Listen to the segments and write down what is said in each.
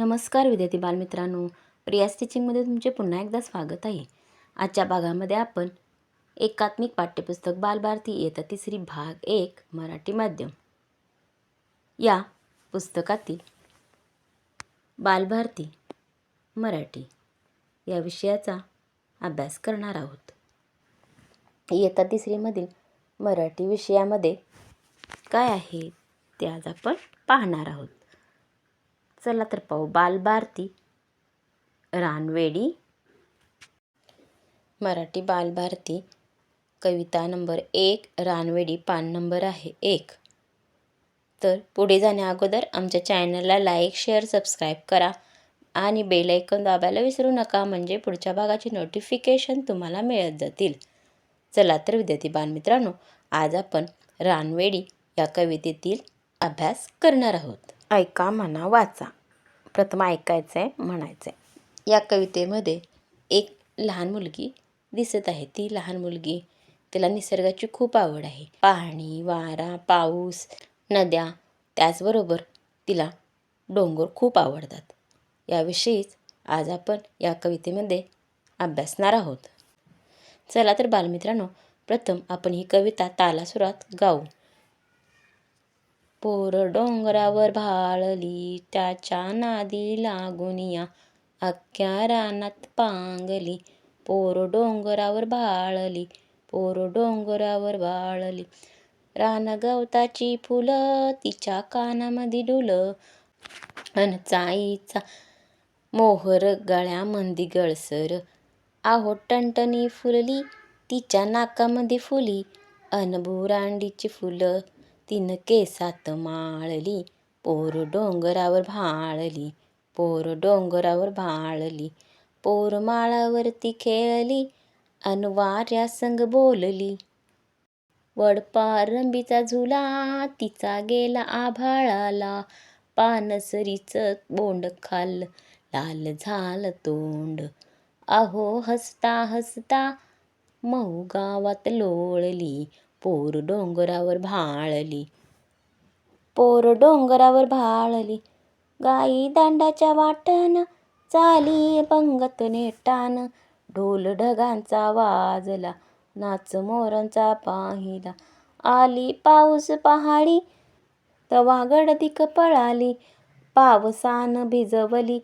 नमस्कार विद्यार्थी बालमित्रांनो. प्रिया स्टिचिंगमध्ये तुमचे पुन्हा एकदा स्वागत आहे. आजच्या भागामध्ये आपण एकात्मिक पाठ्यपुस्तक बालभारती इयत्ता तिसरी भाग एक मराठी माध्यम. या पुस्तकातील बालभारती मराठी या विषयाचा अभ्यास करणार आहोत. इयत्ता तिसरीमधील मराठी विषयामध्ये काय आहे ते आज आपण पाहणार आहोत. चला तर पाहू. बालभारती. रानवेडी. मराठी बालभारती. कविता नंबर एक रानवेडी पान नंबर आहे एक. तर पुढे जाण्याअगोदर आमच्या चॅनलला लाईक शेअर सबस्क्राईब करा आणि बेलायकन दाबायला विसरू नका म्हणजे पुढच्या भागाची नोटिफिकेशन तुम्हाला मिळत जातील. चला तर विद्यार्थी बालमित्रांनो आज आपण रानवेडी या कवितेतील अभ्यास करणार आहोत. ऐका म्हणा वाचा. प्रथम ऐकायचं आहे म्हणायचं आहे या कवितेमध्ये एक लहान मुलगी दिसत आहे. ती लहान मुलगी तिला निसर्गाची खूप आवड आहे. पाणी वारा पाऊस नद्या त्याचबरोबर तिला डोंगर खूप आवडतात. याविषयीच आज आपण या कवितेमध्ये अभ्यासणार आहोत. चला तर बालमित्रांनो प्रथम आपण ही कविता तालासुरात गाऊ. पोर डोंगरावर भाळली त्याच्या नादी लागून या अख्ख्या रानात पांगली. पोर डोंगरावर भाळली पोर डोंगरावर भाळली. रान गवताची फुलं तिच्या कानामध्ये डुलं. अन चाईचा मोहर गळ्यामध्ये गळसर. आहो टणटणी फुलली तिच्या नाकामध्ये फुली. अन बुरांडीची फुलं तिनं केसात माळली पोर डोंगरावर भाळली पोर डोंगरावर भाळली पोर माळावरती खेळली अन वाऱ्या संग बोलली. वडपारंबीचा झुला तिचा गेला आभाळाला पानसरीचं बोंड खाल्लं लाल झालं तोंड. अहो हसता हसता मऊ गावात लोळली पोर डोंगरावर भाळली. पोर डोंगरावर भाळली. गाई दांडाच्या वाटन चाली पंगत नेटान. ढोल ढगांचा वाजला नाच मोरांचा पाहिला. आली पाऊस पहाडी तवा गडदिक पळाली. पावसान भिजवली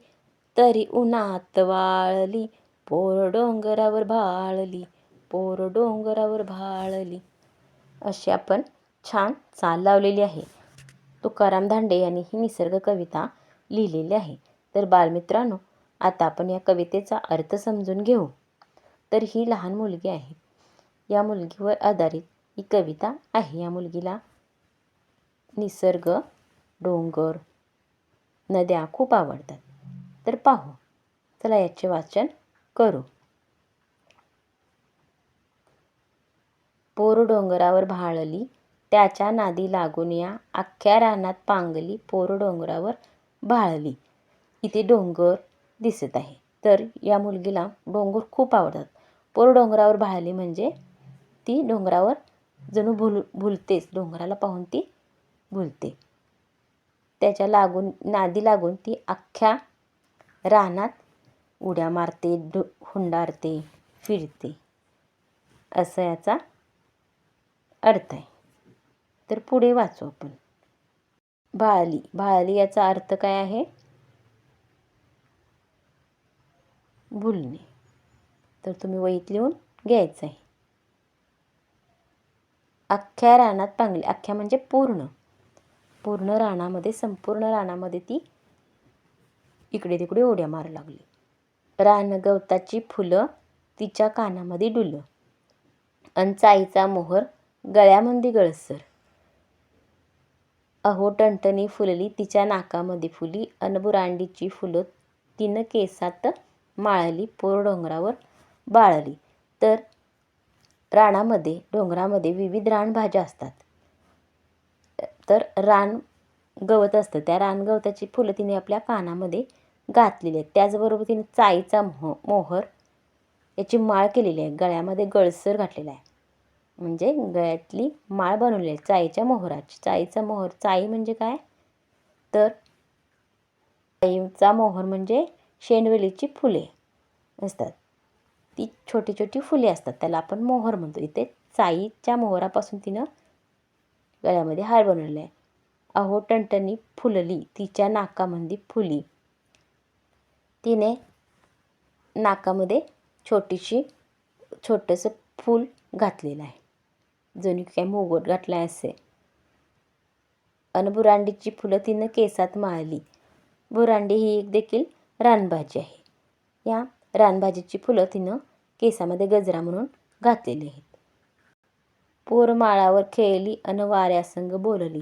तरी उन्हात वाळली. पोर डोंगरावर भाळली पोर डोंगरावर भाळली. अशी आपण छान चाल लावलेली आहे. तुकाराम धांडे यांनी ही निसर्ग कविता लिहिलेली आहे. तर बालमित्रांनो आता आपण या कवितेचा अर्थ समजून घेऊ. तर ही लहान मुलगी आहे. या मुलगीवर आधारित ही कविता आहे. या मुलगीला निसर्ग डोंगर नद्या खूप आवडतात. तर पाहू. चला याचे वाचन करू. पोर डोंगरावर भाळली त्याच्या नादी लागून या अख्ख्या रानात पांगली पोर डोंगरावर भाळली. इथे डोंगर दिसत आहे. तर या मुलगीला डोंगर खूप आवडतात. पोर डोंगरावर भाळली म्हणजे ती डोंगरावर जणू भुल भुलतेच. डोंगराला पाहून ती भुलते. त्याच्या लागून नादी लागून ती अख्ख्या रानात उड्या मारते डो हुंडारते फिरते. असं याचा अर्थ आहे. तर पुढे वाचू आपण. भाळली भाळली याचा अर्थ काय आहे? भुलणे तर तुम्ही वहीत लिहून घ्यायचं आहे. अख्ख्या रानात पांगली अख्ख्या म्हणजे पूर्ण. पूर्ण रानामध्ये संपूर्ण रानामध्ये ती इकडे तिकडे उड्या मारू लागली. रान गवताची फुलं तिच्या कानामध्ये डुलं अन चाईचा मोहर गळ्यामध्ये गळसर अहो टणटणी फुलली तिच्या नाकामध्ये फुली अनबुरांडीची फुलं तिनं केसात माळली पोर डोंगरावर बाळली. तर रानामध्ये डोंगरामध्ये विविध रानभाज्या असतात. तर रान गवत असतं. त्या रानगवताची फुलं तिने आपल्या कानामध्ये घातलेली आहेत. त्याचबरोबर तिने चाईचा मोह मोहर याची माळ केलेली आहे. गळ्यामध्ये गळसर घातलेला आहे. म्हणजे गळ्यातली माळ बनवलेली आहे चाईच्या मोहराची. चाईचा मोहर चाई म्हणजे काय? तर चाईचा मोहर म्हणजे शेंडवेलीची फुले असतात. ती छोटी छोटी फुले असतात त्याला आपण मोहर म्हणतो. इथे चाईच्या मोहरापासून तिनं गळ्यामध्ये हार बनवलेला आहे. अहो टणटणी फुलली तिच्या नाकामध्ये फुली. तिने नाकामध्ये छोटीशी छोटंसं फूल घातलेलं आहे. जणू काय मोगोट घातला असे. अन बुरांडीची फुलं तिनं केसात माळली. बुरांडी ही एक देखील रानभाजी आहे. या रानभाजीची फुलं तिनं केसामध्ये गजरा म्हणून घातलेली आहेत. पोर माळावर खेळली अन वाऱ्यासंग बोलली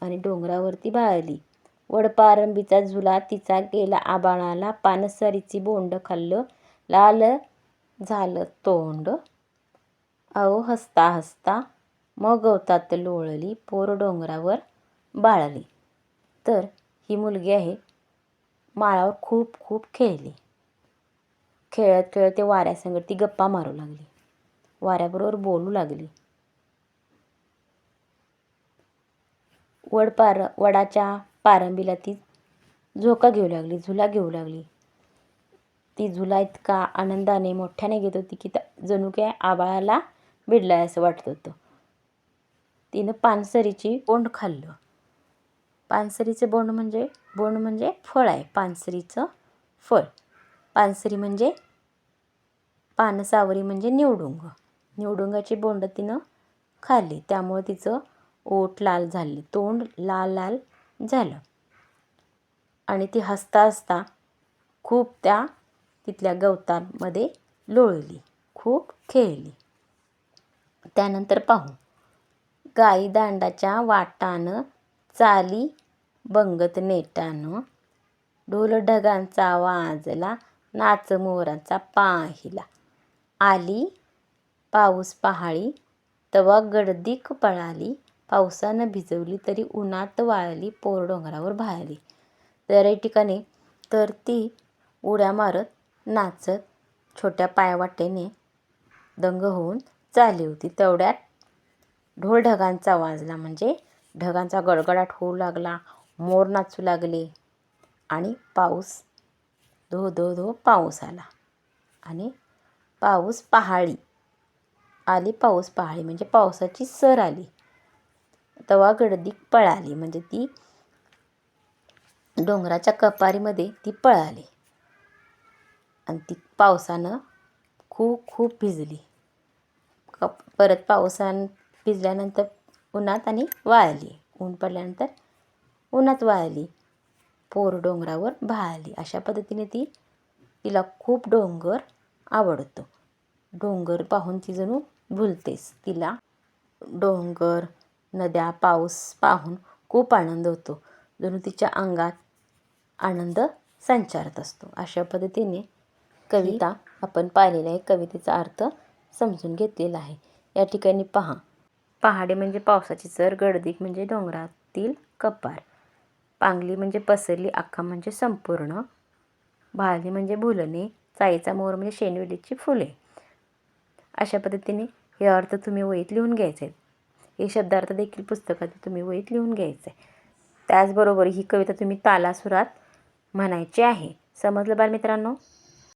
आणि डोंगरावरती बाळली. वडपारंबीचा झुला तिचा गेला आबाळाला पानसरीची बोंड खाल्लं. लाल झालं तोंड. अहो हसता हसता मग गवतात लोळली पोर डोंगरावर बाळली. तर ही मुलगी आहे माळावर खूप खूप खेळली. खेळत खेळत ते वाऱ्यासंगत ती गप्पा मारू लागली. वाऱ्याबरोबर बोलू लागली. वड पार वडाच्या पारंबीला ती झोका घेऊ लागली झुला घेऊ लागली. ती झुला इतका आनंदाने मोठ्याने घेत होती की त्या- जणू काय आबाळाला भिडलाय असं वाटत होतं. तिनं पानसरीची बोंड खाल्लं. पानसरीचं बोंड म्हणजे बोंड म्हणजे फळ आहे. पानसरीचं फळ. पानसरी म्हणजे पानसावरी म्हणजे निवडुंग. निवडुंगाची बोंड तिनं खाल्ली. त्यामुळे तिचं ओठ लाल झाली. तोंड लाल लाल झालं. आणि ती हसता हसता खूप त्या तिथल्या गवतांमध्ये लोळली. खूप खेळली. त्यानंतर पाहू. गाई दांडाच्या वाटानं चाली बंगत नेटानं. ढोलढगांचा वाजला नाच मोरांचा पाहिला. आली पाऊस पहाळी तवा गडदीक पळाली. पावसानं भिजवली तरी उन्हात वाळली पोर डोंगरावर भाळली. तर या ठिकाणी तर ती उड्या मारत नाचत छोट्या पायवाटेने दंग होऊन चालली होती. तेवढ्यात ढोल ढगांचा वाजला. म्हणजे ढगांचा गडगडाट होऊ लागला मोर नाचू लागले आणि पाऊस धो धो धो पाऊस आला. आणि पाऊस पहाळी आली पाऊस पहाळी. म्हणजे पावसाची सर आली. तवा गडदी पळाली. म्हणजे ती डोंगराच्या कपारीमध्ये ती पळाली. आणि ती पावसानं खूप खूप भिजली. कप परत पावसानं भिजल्यानंतर उन्हात आणि वाळली. ऊन पडल्यानंतर उन्हात वाळली. पोर डोंगरावर भाळली. अशा पद्धतीने ती तिला खूप डोंगर आवडतो. डोंगर पाहून ती जणू भुलतेस तिला डोंगर नद्या पाऊस पाहून खूप आनंद होतो. जणू तिच्या अंगात आनंद संचारत असतो. अशा पद्धतीने कविता आपण पाहिलेली आहे कवितेचा अर्थ समजून घेतलेला आहे. या ठिकाणी पहा. पहाडे म्हणजे पावसाची चर गडदिक म्हणजे डोंगरातील कपार. पांगली म्हणजे पसरली अख्खा म्हणजे संपूर्ण. भाळली म्हणजे भुलणे. चाईचा मोर म्हणजे शेणवेलीची फुले. अशा पद्धतीने हे अर्थ तुम्ही वहीत लिहून घ्यायचे. आहेत हे शब्दार्थ देखील पुस्तकात तुम्ही वहीत लिहून घ्यायचे. आहे त्याचबरोबर ही कविता तुम्ही तालासुरात म्हणायची आहे. समजलं बालमित्रांनो?